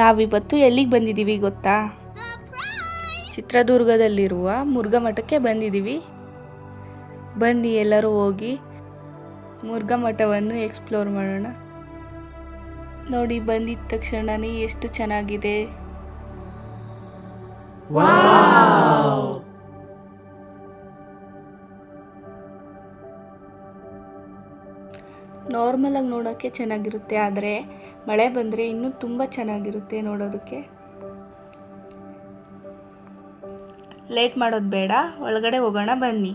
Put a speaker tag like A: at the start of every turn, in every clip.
A: ನಾವಿವತ್ತು ಎಲ್ಲಿಗೆ ಬಂದಿದ್ದೀವಿ ಗೊತ್ತಾ? ಚಿತ್ರದುರ್ಗದಲ್ಲಿರುವ ಮುರುಘಾ ಮಠಕ್ಕೆ ಬಂದಿದ್ದೀವಿ ಬನ್ನಿ ಎಲ್ಲರೂ ಹೋಗಿ ಮುರುಘಾ ಮಠವನ್ನು ಎಕ್ಸ್ಪ್ಲೋರ್ ಮಾಡೋಣ. ನೋಡಿ, ಬಂದಿದ ತಕ್ಷಣನೇ ಎಷ್ಟು ಚೆನ್ನಾಗಿದೆ. ನಾರ್ಮಲಾಗಿ ನೋಡೋಕ್ಕೆ ಚೆನ್ನಾಗಿರುತ್ತೆ, ಆದರೆ ಮಳೆ ಬಂದರೆ ಇನ್ನೂ ತುಂಬ ಚೆನ್ನಾಗಿರುತ್ತೆ ನೋಡೋದಕ್ಕೆ. ಲೇಟ್ ಮಾಡೋದು ಬೇಡ ಒಳಗಡೆ ಹೋಗೋಣ ಬನ್ನಿ.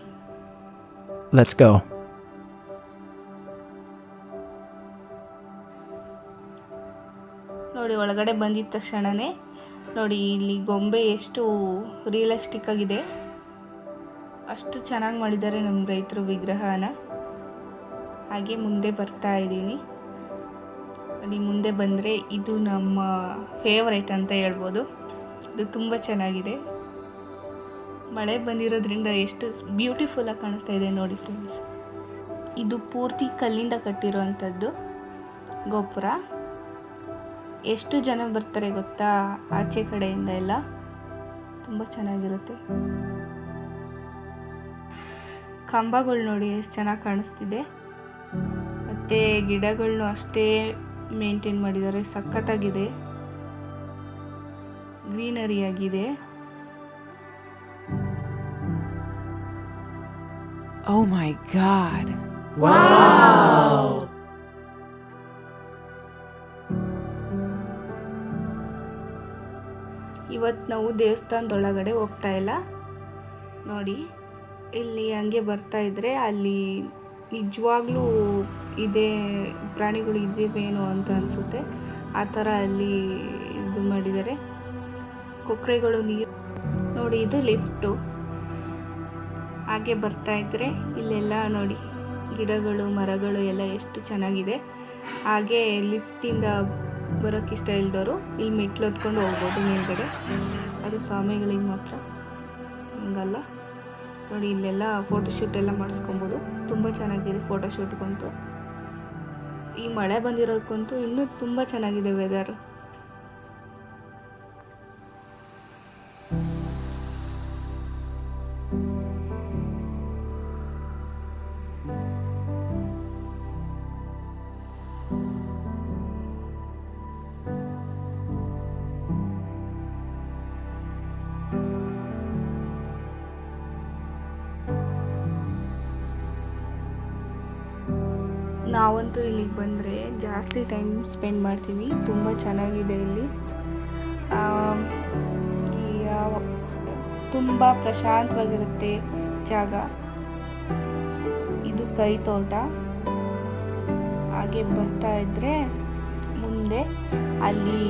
A: ನೋಡಿ ಒಳಗಡೆ ಬಂದಿದ್ದ ತಕ್ಷಣವೇ ನೋಡಿ ಇಲ್ಲಿ ಗೊಂಬೆ ಎಷ್ಟು ರಿಯಲಿಸ್ಟಿಕ್ ಆಗಿದೆ. ಅಷ್ಟು ಚೆನ್ನಾಗಿ ಮಾಡಿದ್ದಾರೆ ನಮ್ಮ ರೈತರು ವಿಗ್ರಹನ. ಹಾಗೆ ಮುಂದೆ ಬರ್ತಾ ಇದ್ದೀನಿ. ನೋಡಿ ಮುಂದೆ ಬಂದರೆ ಇದು ನಮ್ಮ ಫೇವ್ರೇಟ್ ಅಂತ ಹೇಳ್ಬೋದು. ಇದು ತುಂಬ ಚೆನ್ನಾಗಿದೆ. ಮಳೆ ಬಂದಿರೋದ್ರಿಂದ ಎಷ್ಟು ಬ್ಯೂಟಿಫುಲ್ಲಾಗಿ ಕಾಣಿಸ್ತಾ ಇದೆ ನೋಡಿ ಫ್ರೆಂಡ್ಸ್ ಇದು ಪೂರ್ತಿ ಕಲ್ಲಿಂದ ಕಟ್ಟಿರುವಂಥದ್ದು ಗೋಪುರ. ಎಷ್ಟು ಜನ ಬರ್ತಾರೆ ಗೊತ್ತಾ ಆಚೆ ಕಡೆಯಿಂದ ಎಲ್ಲ? ತುಂಬ ಚೆನ್ನಾಗಿರುತ್ತೆ. ಕಂಬಗಳು ನೋಡಿ ಎಷ್ಟು ಚೆನ್ನಾಗಿ ಕಾಣಿಸ್ತಿದೆ. ಮತ್ತು ಗಿಡಗಳನ್ನೂ ಅಷ್ಟೇ ಮೇಂಟೈನ್ ಮಾಡಿದ್ದಾರೆ ಸಖತ್ತಾಗಿದೆ ಗ್ರೀನರಿ ಆಗಿದೆ
B: ಓ ಮೈ ಗಾಡ್
A: ಇವತ್ತು ನಾವು ದೇವಸ್ಥಾನದೊಳಗಡೆ ಹೋಗ್ತಾ ಇಲ್ಲ. ನೋಡಿ ಇಲ್ಲಿ ಹಂಗೆ ಬರ್ತಾ ಇದ್ರೆ ಅಲ್ಲಿ ನಿಜವಾಗ್ಲೂ ಇದೇ ಪ್ರಾಣಿಗಳು ಇದ್ದೀವೇನೋ ಅಂತ ಅನಿಸುತ್ತೆ. ಆ ಥರ ಅಲ್ಲಿ ಇದು ಮಾಡಿದ್ದಾರೆ. ಕೊಕ್ಕರೆಗಳು ನೀರು. ನೋಡಿ, ಇದು ಲಿಫ್ಟು. ಹಾಗೆ ಬರ್ತಾ ಇದ್ರೆ ಇಲ್ಲೆಲ್ಲ ನೋಡಿ, ಗಿಡಗಳು, ಮರಗಳು ಎಲ್ಲ ಎಷ್ಟು ಚೆನ್ನಾಗಿದೆ. ಹಾಗೆ ಲಿಫ್ಟಿಂದ ಬರೋಕ್ಕೆ ಇಷ್ಟ ಇಲ್ದವರು ಇಲ್ಲಿ ಮೆಟ್ಲು ಹತ್ಕೊಂಡು ಹೋಗ್ಬೋದು ಮೇಲ್ಗಡೆ. ಅದು ಸ್ವಾಮಿಗಳಿಗೆ ಮಾತ್ರ. ಹಂಗಲ್ಲ. ನೋಡಿ, ಇಲ್ಲೆಲ್ಲ ಫೋಟೋಶೂಟ್ ಎಲ್ಲ ಮಾಡಿಸ್ಕೊಬೋದು. ತುಂಬ ಚೆನ್ನಾಗಿದೆ ಫೋಟೋಶೂಟ್ಗಂತೂ ಈ ಮಳೆ ಬಂದಿರೋದಕ್ಕಂತೂ ಇನ್ನೂ ತುಂಬ ಚೆನ್ನಾಗಿದೆ ವೆದರು ನಾವಂತೂ ಇಲ್ಲಿಗೆ ಬಂದರೆ ಜಾಸ್ತಿ ಟೈಮ್ ಸ್ಪೆಂಡ್ ಮಾಡ್ತೀವಿ. ತುಂಬ ಚೆನ್ನಾಗಿದೆ ಇಲ್ಲಿ. ತುಂಬ ಪ್ರಶಾಂತವಾಗಿರುತ್ತೆ ಜಾಗ. ಇದು ಕೈ ತೋಟ. ಹಾಗೆ ಬರ್ತಾ ಇದ್ದರೆ ಮುಂದೆ ಅಲ್ಲಿ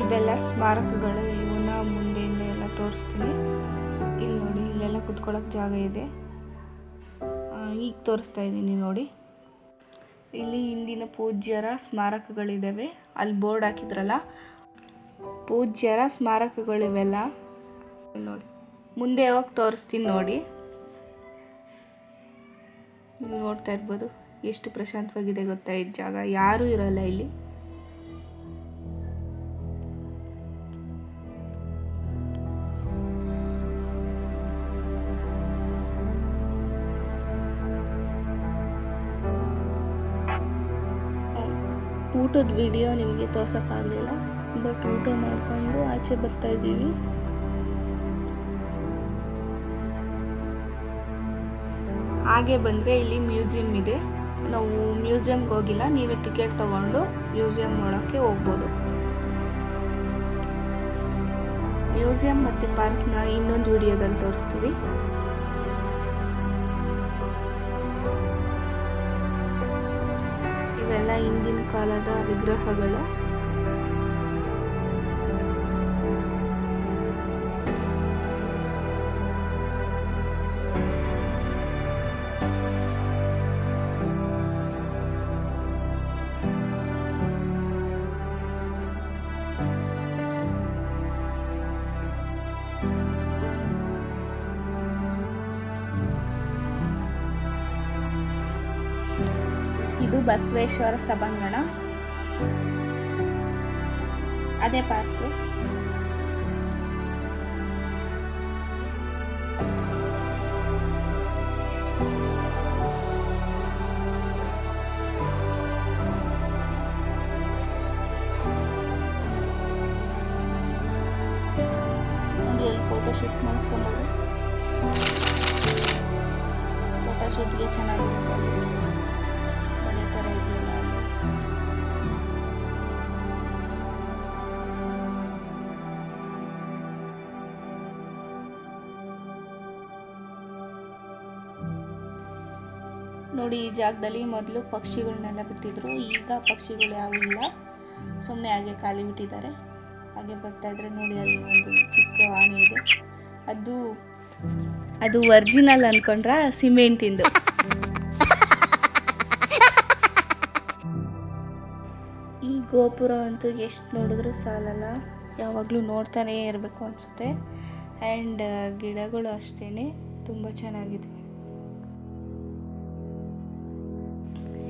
A: ಇವೆಲ್ಲ ಸ್ಮಾರಕಗಳು ಇವನ್ನ ಮುಂದೆಯಿಂದ ಎಲ್ಲ ತೋರಿಸ್ತೀನಿ. ಇಲ್ಲಿ ನೋಡಿ, ಇಲ್ಲೆಲ್ಲ ಕುತ್ಕೊಳ್ಳೋಕೆ ಜಾಗ ಇದೆ. ಈಗ ತೋರಿಸ್ತಾ ಇದ್ದೀನಿ ನೋಡಿ. ಇಲ್ಲಿ ಹಿಂದಿನ ಪೂಜ್ಯರ ಸ್ಮಾರಕಗಳಿದ್ದಾವೆ ಅಲ್ಲಿ ಬೋರ್ಡ್ ಹಾಕಿದ್ರಲ್ಲ? ಪೂಜ್ಯರ ಸ್ಮಾರಕಗಳಿವೆಲ್ಲ. ನೋಡಿ. ಮುಂದೆ ಯಾವಾಗ ತೋರಿಸ್ತೀನಿ ನೋಡಿ. ನೀವು ನೋಡ್ತಾ ಇರ್ಬೋದು. ಎಷ್ಟು ಪ್ರಶಾಂತವಾಗಿದೆ ಗೊತ್ತಾ? ಜಾಗ ಯಾರೂ ಇರಲ್ಲ ಇಲ್ಲಿ. ಊಟದ ವಿಡಿಯೋ ನಿಮಗೆ ತೋರ್ಸೋಕ್ಕಾಗಲಿಲ್ಲ ಬಟ್ ಊಟ ಮಾಡಿಕೊಂಡು ಆಚೆ ಬರ್ತಾ ಇದ್ದೀವಿ. ಹಾಗೆ ಬಂದರೆ ಇಲ್ಲಿ ಮ್ಯೂಸಿಯಂ ಇದೆ. ನಾವು ಮ್ಯೂಸಿಯಂಗೆ ಹೋಗಿಲ್ಲ, ನೀವೇ ಟಿಕೆಟ್ ತೊಗೊಂಡು ಮ್ಯೂಸಿಯಂ ನೋಡೋಕ್ಕೆ ಹೋಗ್ಬೋದು. ಮ್ಯೂಸಿಯಂ ಮತ್ತು ಪಾರ್ಕ್ನ ಇನ್ನೊಂದು ವಿಡಿಯೋದಲ್ಲಿ ತೋರಿಸ್ತೀವಿ. ಇವೆಲ್ಲ ಹಿಂದಿನ ಕಾಲದ ವಿಗ್ರಹಗಳು. ಬಸವೇಶ್ವರ ಸಭಾಂಗಣ ಅದೇ ಪಾರ್ಕು ನೋಡಿ ಅಲ್ಲಿ ಫೋಟೋ ಶೂಟ್ ಮಾಡಿಸ್ಕೊಬೋದು ಫೋಟೋ ಶೂಟ್ಗೆ ಚೆನ್ನಾಗಿರುತ್ತೆ ನೋಡಿ, ಈ ಜಾಗದಲ್ಲಿ ಮೊದಲು ಪಕ್ಷಿಗಳನ್ನೆಲ್ಲ ಬಿಟ್ಟಿದ್ರು. ಈಗ ಪಕ್ಷಿಗಳು ಯಾವೂ ಇಲ್ಲ. ಸುಮ್ಮನೆ ಹಾಗೆ ಖಾಲಿ ಬಿಟ್ಟಿದ್ದಾರೆ. ಹಾಗೆ ಬರ್ತಾ ಇದ್ರೆ ನೋಡಿ, ಅಲ್ಲಿ ಒಂದು ಚಿಕ್ಕ ಆನೆ ಇದೆ. ಅದು ಅದು ಒರಿಜಿನಲ್ ಅನ್ಕೊಂಡ್ರ ಸಿಮೆಂಟಿಂದು? ಗೋಪುರ ಅಂತೂ ಎಷ್ಟು ನೋಡಿದ್ರೂ ಸಾಲಲ್ಲ. ಯಾವಾಗಲೂ ನೋಡ್ತಾನೇ ಇರಬೇಕು ಅನಿಸುತ್ತೆ. ಆ್ಯಂಡ್ ಗಿಡಗಳು ಅಷ್ಟೇ ತುಂಬ ಚೆನ್ನಾಗಿದೆ.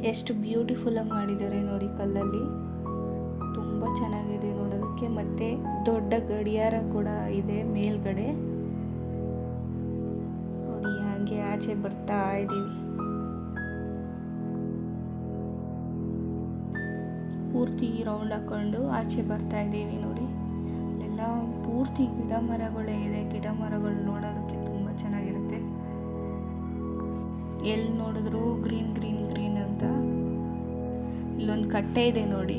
A: ಎಷ್ಟು ಬ್ಯೂಟಿಫುಲ್ಲಾಗಿ ಮಾಡಿದ್ದಾರೆ ನೋಡಿ ಕಲ್ಲಲ್ಲಿ. ತುಂಬ ಚೆನ್ನಾಗಿದೆ ನೋಡೋದಕ್ಕೆ. ಮತ್ತು ದೊಡ್ಡ ಗಡಿಯಾರ ಕೂಡ ಇದೆ ಮೇಲ್ಗಡೆ. ನೋಡಿ, ಹಾಗೆ ಆಚೆ ಬರ್ತಾ ಇದ್ದೀವಿ ಪೂರ್ತಿ ರೌಂಡ್ ಹಾಕೊಂಡು ಆಚೆ ಬರ್ತಾ ಇದ್ದೀವಿ ನೋಡಿ. ಅಲ್ಲೆಲ್ಲ ಪೂರ್ತಿ ಗಿಡ ಮರಗಳೇ ಇದೆ. ಗಿಡ ಮರಗಳು ನೋಡೋದಕ್ಕೆ ತುಂಬ ಚೆನ್ನಾಗಿರುತ್ತೆ. ಎಲ್ಲಿ ನೋಡಿದ್ರು ಗ್ರೀನ್ ಗ್ರೀನ್ ಗ್ರೀನ್ ಅಂತ. ಇಲ್ಲೊಂದು ಕಟ್ಟೆ ಇದೆ ನೋಡಿ.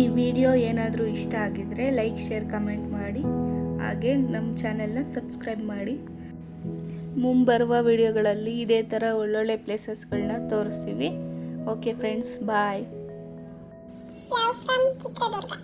A: ಈ ವಿಡಿಯೋ ಏನಾದರೂ ಇಷ್ಟ ಆಗಿದ್ರೆ ಲೈಕ್, ಶೇರ್, ಕಮೆಂಟ್ ಮಾಡಿ. ಹಾಗೆ ನಮ್ಮ ಚಾನೆಲ್ನ ಸಬ್ಸ್ಕ್ರೈಬ್ ಮಾಡಿ. ಮುಂಬರುವ ವಿಡಿಯೋಗಳಲ್ಲಿ ಇದೇ ಥರ ಒಳ್ಳೊಳ್ಳೆ ಪ್ಲೇಸಸ್ಗಳನ್ನ ತೋರಿಸ್ತೀವಿ. Okay friends bye
C: Lafım çıkarır.